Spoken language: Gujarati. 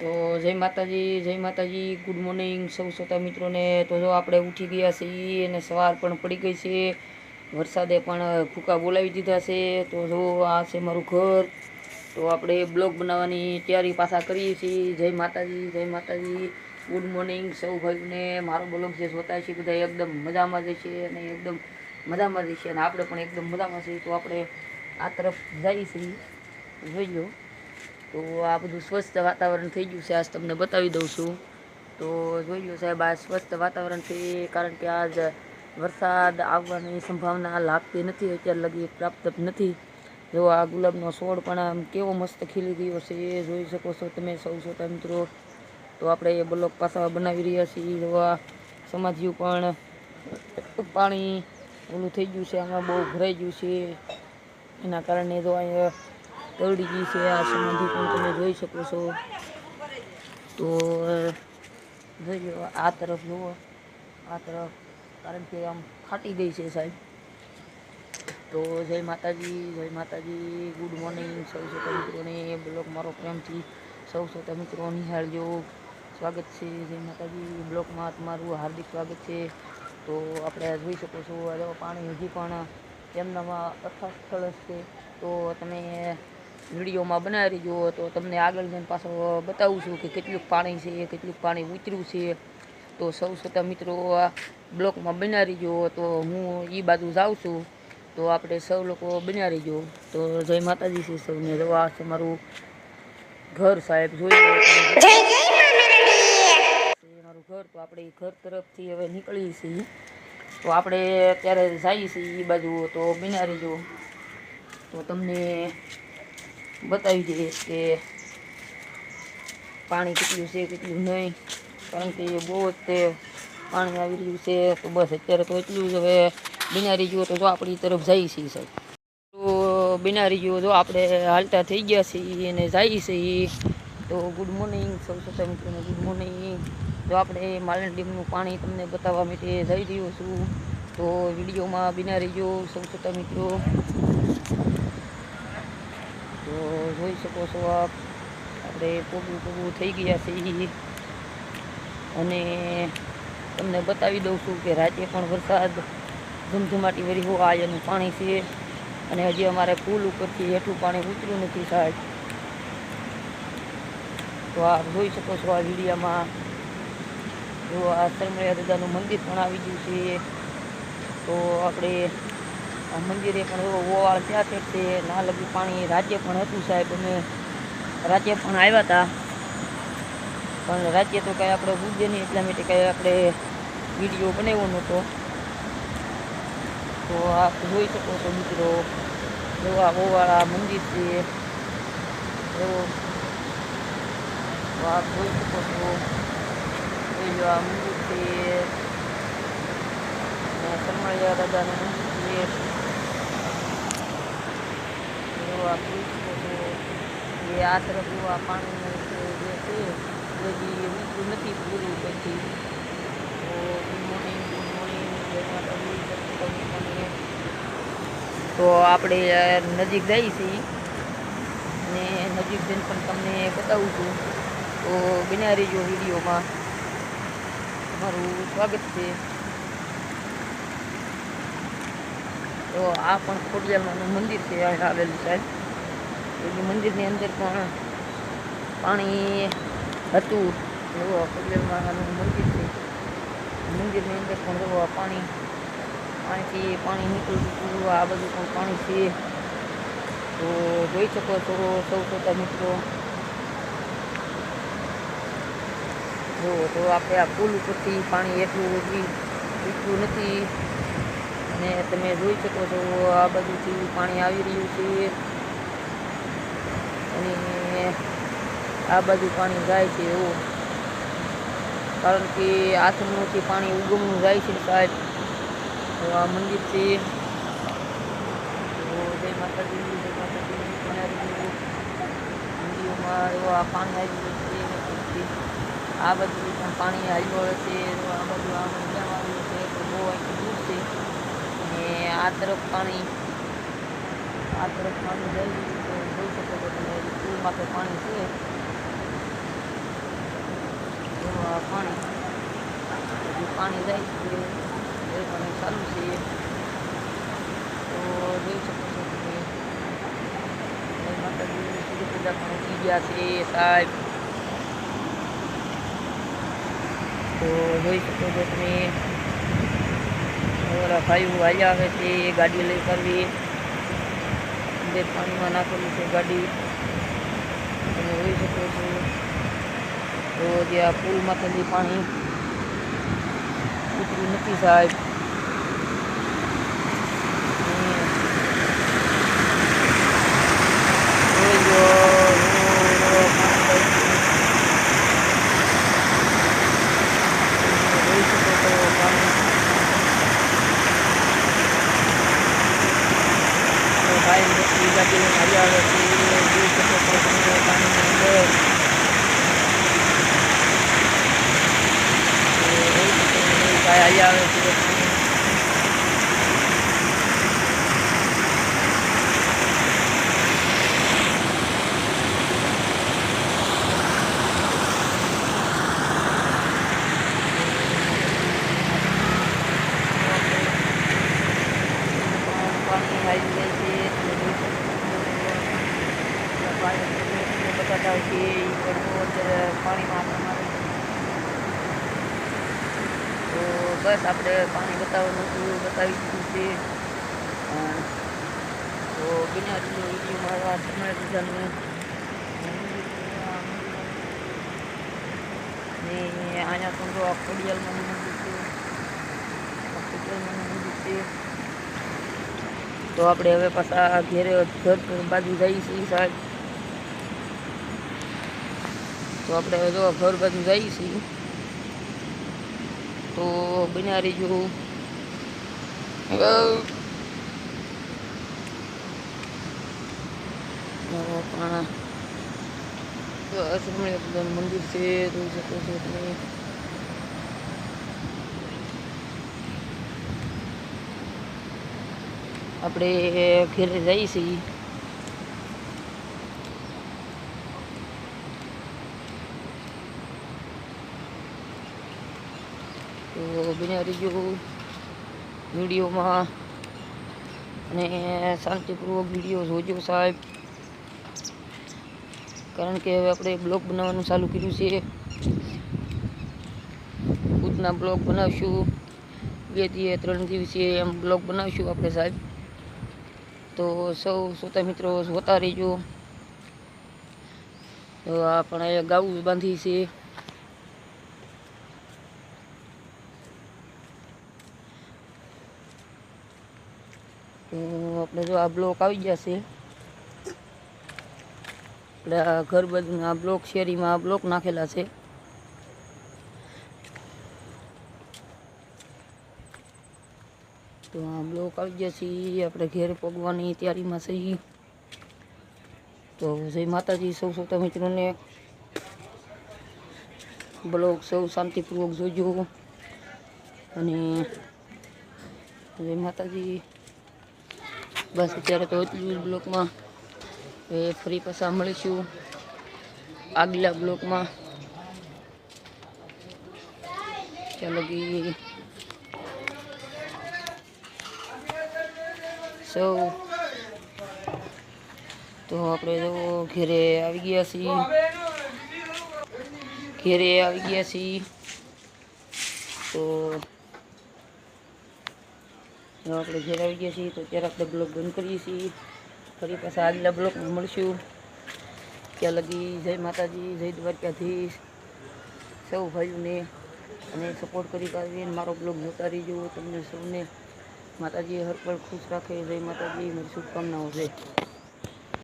તો જય માતાજી જય માતાજી ગુડ મોર્નિંગ સૌ શ્રોતા મિત્રોને. તો જો આપણે ઉઠી ગયા છીએ અને સવાર પણ પડી ગઈ છે. વરસાદે પણ ફૂકા બોલાવી દીધા છે. તો જો આ છે મારું ઘર. તો આપણે બ્લોગ બનાવવાની તૈયારી પાછા કરીએ છીએ. જય માતાજી જય માતાજી. ગુડ મોર્નિંગ સૌ ભાઈઓને. મારો બ્લોગ જે જોતા છે બધા એકદમ મજામાં જ છે અને એકદમ મજામાં જ છે અને આપણે પણ એકદમ મજામાં છીએ. તો આપણે આ તરફ જઈએ છીએ. જોઈ લો. તો આ બધું સ્વસ્થ વાતાવરણ થઈ ગયું છે. આજ તમને બતાવી દઉં છું. તો જોઈ લો સાહેબ, આ સ્વસ્થ વાતાવરણ છે, કારણ કે આજ વરસાદ આવવાની સંભાવના લાગતી નથી, અત્યાર લગી પ્રાપ્ત નથી. જો આ ગુલાબનો છોડ પણ આમ કેવો મસ્ત ખીલી ગયો છે, એ જોઈ શકો છો તમે સૌ શ્રોતા મિત્રો. તો આપણે એ બ્લોક પાસા બનાવી રહ્યા છીએ. જો આ સમાધિયું પણ પાણી ઓલું થઈ ગયું છે, આમાં બહુ ભરાઈ ગયું છે. એના કારણે જો અહીંયા તરડી ગઈ છે. આ સમાધિ પણ તમે જોઈ શકો છો. તો જોઈ લો આ તરફ જુઓ. આ તરફ, કારણ કે આમ ફાટી ગઈ છે સાહેબ. તો જય માતાજી જય માતાજી. ગુડ મોર્નિંગ સૌ શ્રોતા મિત્રોને. બ્લોગ મારો પ્રેમથી સૌ શ્રોતા મિત્રો નિહાળજો. સ્વાગત છે જય માતાજી. બ્લોગમાં તમારું હાર્દિક સ્વાગત છે. તો આપણે જોઈ શકો છો. પાણી હજી પણ તેમનામાં અથાગ સ્થળ છે. તો તમે વિડીયોમાં બનાવી જુઓ તો તમને આગળ જઈને પાછો બતાવું છું કે કેટલું પાણી છે કેટલું પાણી ઉતર્યું છે. તો સૌ શ્રોતા મિત્રો આ બ્લોકમાં બનાવી જુઓ તો હું એ બાજુ જાઉં છું. તો આપણે સૌ લોકો બનાવી જુઓ તો જય માતાજી છે સૌને. રવા છે મારું ઘર સાહેબ જોઈ લો. મારું ઘર. તો આપણે ઘર તરફથી હવે નીકળીએ છીએ. તો આપણે ત્યારે જઈએ છીએ એ બાજુ. તો બનાવી જુઓ તો તમને બતાવી દઈએ કે પાણી કેટલું છે, કેટલું નહીં. કારણ કે બહુ જ તે પાણી આવી રહ્યું છે, તો બસ અત્યારે તો એટલું જ. હવે બિનારી જુઓ તો જો આપણી તરફ જાય છીએ સાહેબ. તો બિનારી જુઓ જો આપણે હાલતા થઈ ગયા છીએ અને જઈએ છીએ તો ગુડ મોર્નિંગ સૌ શ્રોતા મિત્રોને ગુડ મોર્નિંગ જો આપણે માલણ ડેમનું પાણી તમને બતાવવા માટે જઈ રહ્યો છું, તો વિડીયોમાં બિનારી જો સૌ મિત્રો. તો જોઈ શકો છો આપ. આપણે પોગું પોગું થઈ ગયા છીએ. અને તમને બતાવી દઉં છું કે રાતે પણ વરસાદ ધૂમધુમાટી વરી હો એનું પાણી છે. અને હજી અમારે પુલ ઉપરથી હેઠું પાણી ઉતર્યું નથી સાહેબ. તો આપ જોઈ શકો છો આ વિડીયામાં. જો આ શર્મળિયા દાદાનું મંદિર પણ આવી ગયું છે. તો આપણે મંદિરે પણ એવો ઓવાળ ત્યાં છે તે ના લગી પાણી રાજ્ય પણ હતું સાહેબ. અમે રાજ્ય પણ આવ્યા હતા. પણ રાજ્ય તો કાંઈ આપણે પૂજ્ય નહીં, એટલા માટે કાંઈ આપણે વીડિયો બનાવ્યો નહોતો. તો આપ જોઈ શકો છો મિત્રો, એવા ઓવાળા મંદિર છે. એવો આપ જોઈ શકો છો. એવા મંદિર છે. સરમળિયા દાદાનું મંદિર છે. એવો આ શકો એ આ તરફ આ પાણીનું જે છે, એ ઉતરું નથી પૂરું પછી તો ગુડ મોર્નિંગ ગુડ મોર્નિંગ. તો આપણે નજીક જઈએ છીએ. અને નજીક જઈને પણ તમને બતાવું છું. તો બિનારી જો વિડીયોમાં તમારું સ્વાગત છે. તો આ પણ ખોડિયાલમાનું મંદિર છે આવેલું સાહેબ એ મંદિરની અંદર પણ પાણી હતું. એવો ખોડિયાલમાનું મંદિર છે. મંદિરની અંદર પણ એવો પાણી પાણીથી પાણી નીકળતું હતું આ બધું પણ પાણી છે. તો જોઈ શકો છો સૌ શ્રોતા મિત્રો. જો, તો આપણે આ પુલ ઉપરથી પાણી એટલું હજી નથી. અને તમે જોઈ શકો છો, આ બાજુથી પાણી આવી રહ્યું છે. અને આ બાજુ પાણી જાય છે એવું. કારણ કે આથમણુંથી પાણી ઉગમનું જાય છે સાહેબ. તો આ મંદિર છે. જય માતાજી જય માતાજી મંદિરોમાં એવો આ પાણી આવી ગયું છે આ બાજુ પણ પાણી આવ્યું છે આ બાજુ આ મંદિર આવ્યું છે. તો બહુ દૂર છે. અને આ તરફ પાણી, આદરક પાણી લઈ તો જોઈ શકો છો તમે પુલમાં તો પાણી છે. પાણી પાણી જાય છે એ પણ ચાલુ છે. તો જોઈ શકો છો તમે. માતાજી પૂજા પણ ઉઠી ગયા છે, સાહેબ. તો જોઈ શકો છો તમે. ઓલા ભાઈઓ હાલ્યા આવે છે, એ ગાડી લઈ કરવી. અંદર પાણીમાં નાખેલી છે ગાડી. તમે જોઈ શકો છો. તો જે આ પુલમાંથી પાણી ઉતર્યું નથી સાહેબ અને જોઈ લો, લો, લો, પાણી જાય છે. જોઈ શકો છો પાણી તો લઈને આવી આવે છે જોઈ શકો છો તમે પાણીની અંદર તો જોઈ શકો છો, ભાઈ આવી આવે છે પાણી પાણી આવી જાય છે તમે જોઈ શકો છો ભાઈ બટાટા છે એ પણ અત્યારે પાણીમાં આપણે મારે તો બસ આપણે પાણી બતાવવાનું હતું બતાવી દીધું છે અ, તો બિના વીડિયો મારવા સમય બધાને ને અહીંયા પણ જો આ ખોડિયાલમાં મંદિર છે આ ખોડિયાલમાં મંદિર છે તો આપણે હવે પાછા ઘેરે ઘર બાજુ જઈએ છીએ સાહેબ તો આપણે હવે જો ઘર બાજુ જઈએ છીએ, તો બન્યા રહીજો. પણ તો મંદિર છે જોઈ શકો છો તમે આપણે ઘેરે જઈએ છીએ. તો બન્યા રહીજો વિડીયોમાં અને શાંતિપૂર્વક વીડિયો જોજો સાહેબ. કારણ કે હવે આપણે બ્લોગ બનાવવાનું ચાલુ કર્યું છે. ખુદના બ્લોગ બનાવશું. બે દિવસે ત્રણ દિવસે એમ બ્લોગ બનાવશું આપણે સાહેબ. તો સૌ શ્રોતા મિત્રો જોતા રહેજો. તો આપણે ગાવું બાંધી છે. તો આપણે જો આ બ્લોક આવી જશે એટલે ઘર બધું, આ બ્લોક શેરીમાં આ બ્લોક નાખેલા છે. તો આ બ્લોક આવી છીએ. આપણે ઘેર પગવાની તૈયારીમાં છીએ તો જય માતાજી, સૌ સૌતા મિત્રોને બ્લોક સૌ શાંતિપૂર્વક જોજો. અને જય માતાજી. બસ અત્યારે તો એટલું બ્લોકમાં એ ફરી પાછા મળીશું આગલા બ્લોકમાં. ચાલો સૌ તો આપણે જો ઘેરે આવી ગયા છીએ. ઘેરે આવી ગયા છીએ. તો આપણે ઘેર આવી ગયા છીએ તો ત્યારે આપણે બ્લોગ બંધ કરીએ છીએ. ફરી પાછા આગલા બ્લોકમાં મળશું. ત્યાં લગી જય માતાજી, જય દ્વારકાધીશ. સૌ ભાઈઓને અને સપોર્ટ કરી પાડીને મારો બ્લોગ જોતા રહીજો. તમને સૌને માતાજી હર પળ ખુશ રાખે. જય માતાજી, મારી શુભકામનાઓ છે.